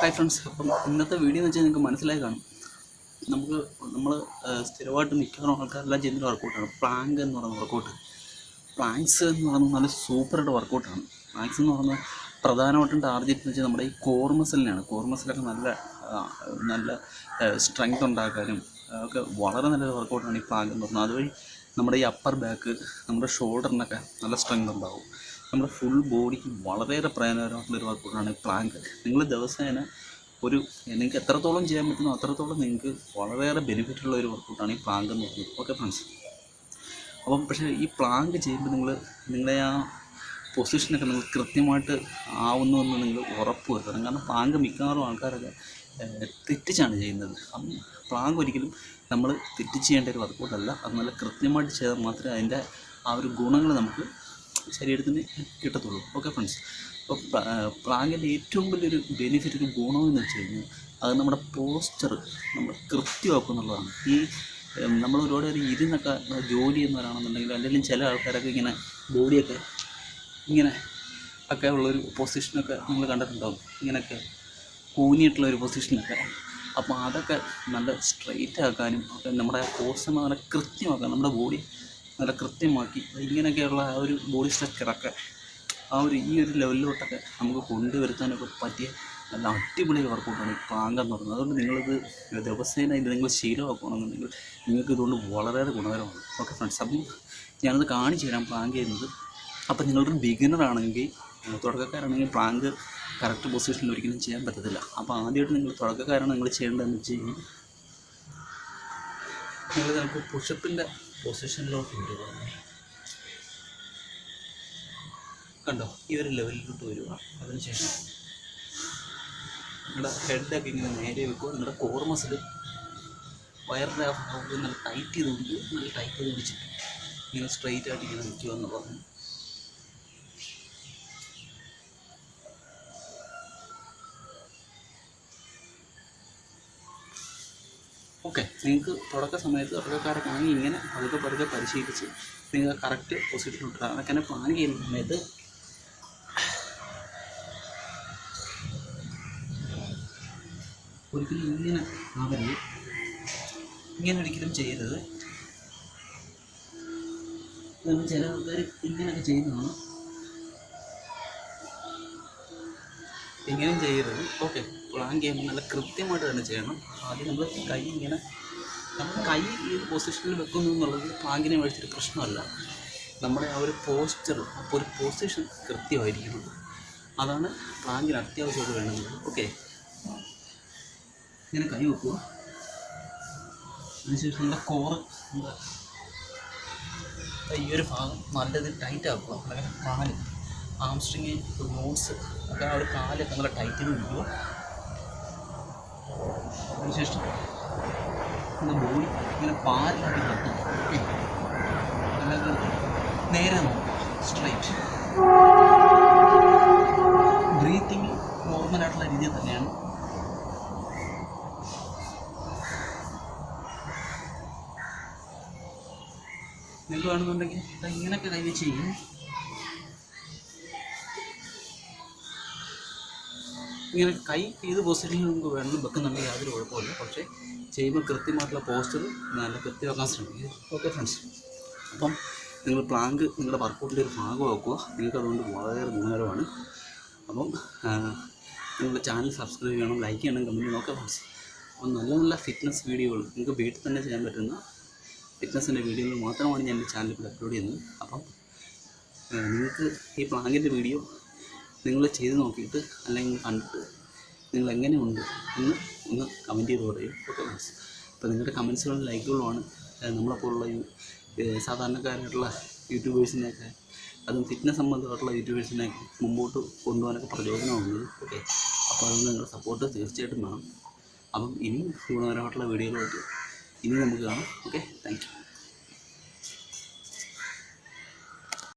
Hi friends അപ്പം ഇന്നത്തെ video എന്ന് വെച്ചാൽ നിങ്ങൾക്ക് മനസ്സിലായി കാണും. നമുക്ക് നമ്മൾ സ്ഥിരമായിട്ട് മിക്കവാറും ആൾക്കാരെല്ലാം ചെയ്യുന്ന വർക്കൗട്ടാണ് പ്ലാങ്ക് എന്ന് പറയുന്ന വർക്കൗട്ട് പ്ലാങ്ക്സ് എന്ന് പറയുന്നത് നല്ല സൂപ്പറായിട്ട് വർക്കൗട്ടാണ് പ്ലാങ്ക്സ് എന്ന് പറയുന്നത് പ്രധാനമായിട്ടും ടാർഗറ്റ് എന്ന് വെച്ചാൽ നമ്മുടെ ഈ കോർ മസിലിനെയാണ് കോർ മസിലൊക്കെ നല്ല നല്ല സ്ട്രെങ്ത് ഉണ്ടാക്കാനും ഒക്കെ വളരെ നല്ലൊരു വർക്കൗട്ടാണ് ഈ പ്ലാങ്ക് എന്ന് പറയുന്നത്. അതുവഴി നമ്മുടെ ഈ അപ്പർ ബാക്ക് നമ്മുടെ ഷോൾഡറിനൊക്കെ നല്ല സ്ട്രെങ്ത് ഉണ്ടാവും. നമ്മുടെ ഫുൾ ബോഡിക്ക് വളരെയേറെ പ്രയോജനകരമായിട്ടുള്ള ഒരു വർക്കൗട്ടാണ് പ്ലാങ്ക് നിങ്ങൾ ദിവസേന ഒരു നിങ്ങൾക്ക് എത്രത്തോളം ചെയ്യാൻ പറ്റുന്നോ അത്രത്തോളം നിങ്ങൾക്ക് വളരെയേറെ ബെനിഫിറ്റ് ഉള്ള ഒരു വർക്കൗട്ടാണ് ഈ പ്ലാങ്ക് എന്ന് പറയുന്നത്. ഓക്കെ ഫ്രണ്ട്സ് അപ്പം പക്ഷേ ഈ പ്ലാങ്ക് ചെയ്യുമ്പോൾ നിങ്ങൾ നിങ്ങളുടെ ആ പൊസിഷനൊക്കെ നിങ്ങൾ കൃത്യമായിട്ട് ആവുന്നു എന്ന് നിങ്ങൾ ഉറപ്പ് വരുത്തണം. കാരണം പ്ലാങ്ക് മിക്കവാറും ആൾക്കാരൊക്കെ തെറ്റിച്ചാണ് ചെയ്യുന്നത്. അപ്പം പ്ലാങ്ക് ഒരിക്കലും നമ്മൾ തെറ്റിച്ച് ചെയ്യേണ്ട ഒരു വർക്കൗട്ടല്ല അത് നല്ല കൃത്യമായിട്ട് ചെയ്താൽ മാത്രമേ അതിന്റെ ആ ഒരു ഗുണങ്ങൾ നമുക്ക് ശരീരത്തിന് കിട്ടത്തുള്ളൂ. ഓക്കെ ഫ്രണ്ട്സ് അപ്പോൾ പ്ലാങ്കിന്റെ ഏറ്റവും വലിയൊരു ബെനിഫിറ്റ് ഒരു ഗുണമെന്ന് വെച്ച് കഴിഞ്ഞാൽ അത് നമ്മുടെ പോസ്ചർ നമ്മൾ കൃത്യമാക്കും എന്നുള്ളതാണ്. ഈ നമ്മൾ ഒരുപാട് പേര് ഇരുന്നൊക്കെ ജോലി ചെയ്യുന്നവരാണെന്നുണ്ടെങ്കിൽ അല്ലെങ്കിൽ ചില ആൾക്കാരൊക്കെ ഇങ്ങനെ ബോഡിയൊക്കെ ഇങ്ങനെ ഒക്കെ ഉള്ളൊരു പൊസിഷനൊക്കെ നിങ്ങൾ കണ്ടിട്ടുണ്ടാവും. ഇങ്ങനെയൊക്കെ കൂനിയിട്ടുള്ള ഒരു പൊസിഷനൊക്കെ അപ്പോൾ അതൊക്കെ നല്ല സ്ട്രെയിറ്റ് ആക്കാനും ഒക്കെ നമ്മുടെ പോസ്റ്റർ നല്ല കൃത്യമാക്കാൻ നമ്മുടെ ബോഡി നല്ല കൃത്യമാക്കി ഇങ്ങനെയൊക്കെയുള്ള ആ ഒരു ബോഡി സ്ട്രക്ചറൊക്കെ ആ ഒരു ഈ ഒരു ലെവലിലോട്ടൊക്കെ നമുക്ക് കൊണ്ടുവരുത്താനൊക്കെ പറ്റിയ നല്ല അടിപൊളി വർക്കൗട്ടാണ് ഈ പ്ലാങ്ക് എന്ന് പറയുന്നത്. അതുകൊണ്ട് നിങ്ങളിത് ദിവസേന ഇത് നിങ്ങൾ ശീലമാക്കുകയാണെന്നുണ്ടെങ്കിൽ നിങ്ങൾക്ക് ഇതുകൊണ്ട് വളരെയേറെ ഗുണകരമാണ്. ഓക്കെ ഫ്രണ്ട്സ് അപ്പം ഞാനത് കാണിച്ചു തരാം പ്ലാങ്ക് ചെയ്യുന്നത്. അപ്പം നിങ്ങളൊരു ബിഗിനർ ആണെങ്കിൽ തുടക്കക്കാരാണെങ്കിൽ പ്ലാങ്ക് കറക്റ്റ് പൊസിഷനിൽ ഒരിക്കലും ചെയ്യാൻ പറ്റത്തില്ല. അപ്പോൾ ആദ്യമായിട്ട് നിങ്ങൾ തുടക്കക്കാരാണ് നിങ്ങൾ ചെയ്യേണ്ടതെന്ന് വെച്ച് കഴിഞ്ഞാൽ നിങ്ങൾ ചിലപ്പോൾ പുഷപ്പിന്റെ പൊസിഷനിലോട്ട് വരുവാണ് കണ്ടോ? ഈ ഒരു ലെവലിലോട്ട് വരിക അതിനുശേഷം നിങ്ങളുടെ ഹെഡൊക്കെ ഇങ്ങനെ നേരെ വെക്കുക നിങ്ങളുടെ കോർമസിൽ വയറിന്റെ ആ ഭാഗത്ത് നല്ല ടൈറ്റ് ചെയ്ത് കൊണ്ട് നല്ല ടൈറ്റ് ചെയ്ത് പിടിച്ചിട്ട് ഇങ്ങനെ സ്ട്രെയിറ്റ് ആയിട്ട് ഇങ്ങനെ നിൽക്കുക എന്ന് ഓക്കെ നിങ്ങൾക്ക് തുടക്ക സമയത്ത് തുടക്കക്കാരൊക്കെ ആണെങ്കിൽ ഇങ്ങനെ പതുക്കെ പതുക്കെ പരിശീലിച്ച് നിങ്ങൾ കറക്റ്റ് പൊസിഷനിലോട്ട് അതൊക്കെ തന്നെ പ്ലാൻ ചെയ്യുന്ന സമയത്ത് ഒരിക്കലും ഇങ്ങനെ ആവരുത്. ഇങ്ങനെ ഒരിക്കലും ചെയ്യരുത്. ചില ആൾക്കാർ ഇങ്ങനെയൊക്കെ ചെയ്യുന്നതാണ് ഇങ്ങനെയും ചെയ്യരുത്. ഓക്കെ. പ്ലാൻ ചെയ്യുമ്പോൾ നല്ല കൃത്യമായിട്ട് തന്നെ ചെയ്യണം. ആദ്യം നമ്മൾ കൈ ഇങ്ങനെ നമ്മൾ കൈ ഈ പൊസിഷനിൽ വെക്കുന്നു എന്നുള്ളത് പ്ലാങ്കിനെ മേടിച്ചൊരു പ്രശ്നമല്ല. നമ്മുടെ ആ ഒരു പോസ്ചർ അപ്പോൾ ഒരു പൊസിഷൻ കൃത്യമായിരിക്കണം. അതാണ് പ്ലാങ്കിന് അത്യാവശ്യമായിട്ട് വേണ്ടത്. ഓക്കെ. ഇങ്ങനെ കൈ വെക്കുക. അതിനുശേഷം നമ്മുടെ കോറ് നമ്മുടെ ഈ ഒരു ഭാഗം നല്ലത് ടൈറ്റ് ആക്കുക. അല്ലെങ്കിൽ കാൽ ആംസ്ട്രിങ് നോട്ട്സ് ഒക്കെ ആ ഒരു കാലൊക്കെ നല്ല ടൈറ്റ് ചെയ്ത് നിൽക്കുക അതിനുശേഷം ഇങ്ങനെ ബോഡി ഇങ്ങനെ പാലിലാക്കി ഓക്കെ അല്ലെങ്കിൽ നേരെ നോക്കുക സ്ട്രൈറ്റ് ബ്രീത്തിങ് നോർമലായിട്ടുള്ള രീതിയിൽ തന്നെയാണ്. നിങ്ങൾക്ക് വേണമെന്നുണ്ടെങ്കിൽ ഇങ്ങനെയൊക്കെ കൈ വെച്ച് ചെയ്യും ഇങ്ങനെ കൈ ഏത് പൊസിഷനിൽ നമുക്ക് വേണമെന്ന് വെക്കുന്നുണ്ടെങ്കിൽ യാതൊരു കുഴപ്പമില്ല പക്ഷേ ചെയ്യുമ്പോൾ കൃത്യമായിട്ടുള്ള പോസ്റ്റർ നല്ല കൃത്യമാക്കാൻ ശ്രമിക്കുക. ഓക്കെ ഫ്രണ്ട്സ് അപ്പം നിങ്ങൾ പ്ലാങ്ക് നിങ്ങളുടെ വർക്കൗട്ടിന്റെ ഒരു ഭാഗമാക്കുക നിങ്ങൾക്ക് അതുകൊണ്ട് വളരെ ഗുണകരമാണ്. അപ്പം നിങ്ങളുടെ ചാനൽ സബ്സ്ക്രൈബ് ചെയ്യണം ലൈക്ക് ചെയ്യണം കമന്റ് ഓക്കെ ഫ്രണ്ട്സ് അപ്പം നല്ല നല്ല ഫിറ്റ്നസ് വീഡിയോകൾ നിങ്ങൾക്ക് വീട്ടിൽ തന്നെ ചെയ്യാൻ പറ്റുന്ന ഫിറ്റ്നസിന്റെ വീഡിയോകൾ മാത്രമാണ് ഞാൻ എന്റെ ചാനലിൽ അപ്ലോഡ് ചെയ്യുന്നത്. അപ്പം നിങ്ങൾക്ക് ഈ പ്ലാങ്കിന്റെ വീഡിയോ നിങ്ങൾ ചെയ്ത് നോക്കിയിട്ട് അല്ലെങ്കിൽ കണ്ടിട്ട് നിങ്ങൾ എങ്ങനെയുണ്ട് എന്ന് ഒന്ന് കമന്റ് ചെയ്ത് പറയും ഓക്കെ ഫ്രണ്ട്സ് അപ്പോൾ നിങ്ങളുടെ കമൻസുകളും ലൈക്കുകളുമാണ് നമ്മളെപ്പോലുള്ള സാധാരണക്കാരായിട്ടുള്ള യൂട്യൂബേഴ്സിനെയൊക്കെ അതും ഫിറ്റ്നസ് സംബന്ധമായിട്ടുള്ള യൂട്യൂബേഴ്സിനെയൊക്കെ മുമ്പോട്ട് കൊണ്ടുപോകാനൊക്കെ പ്രചോദനമാകുന്നത് ഓക്കെ അപ്പോൾ അതുകൊണ്ട് നിങ്ങളുടെ സപ്പോർട്ട് തീർച്ചയായിട്ടും വേണം. അപ്പം ഇനിയും ഗുണപരമായിട്ടുള്ള വീഡിയോകളായിട്ട് ഇനി നമുക്ക് കാണാം. Okay thank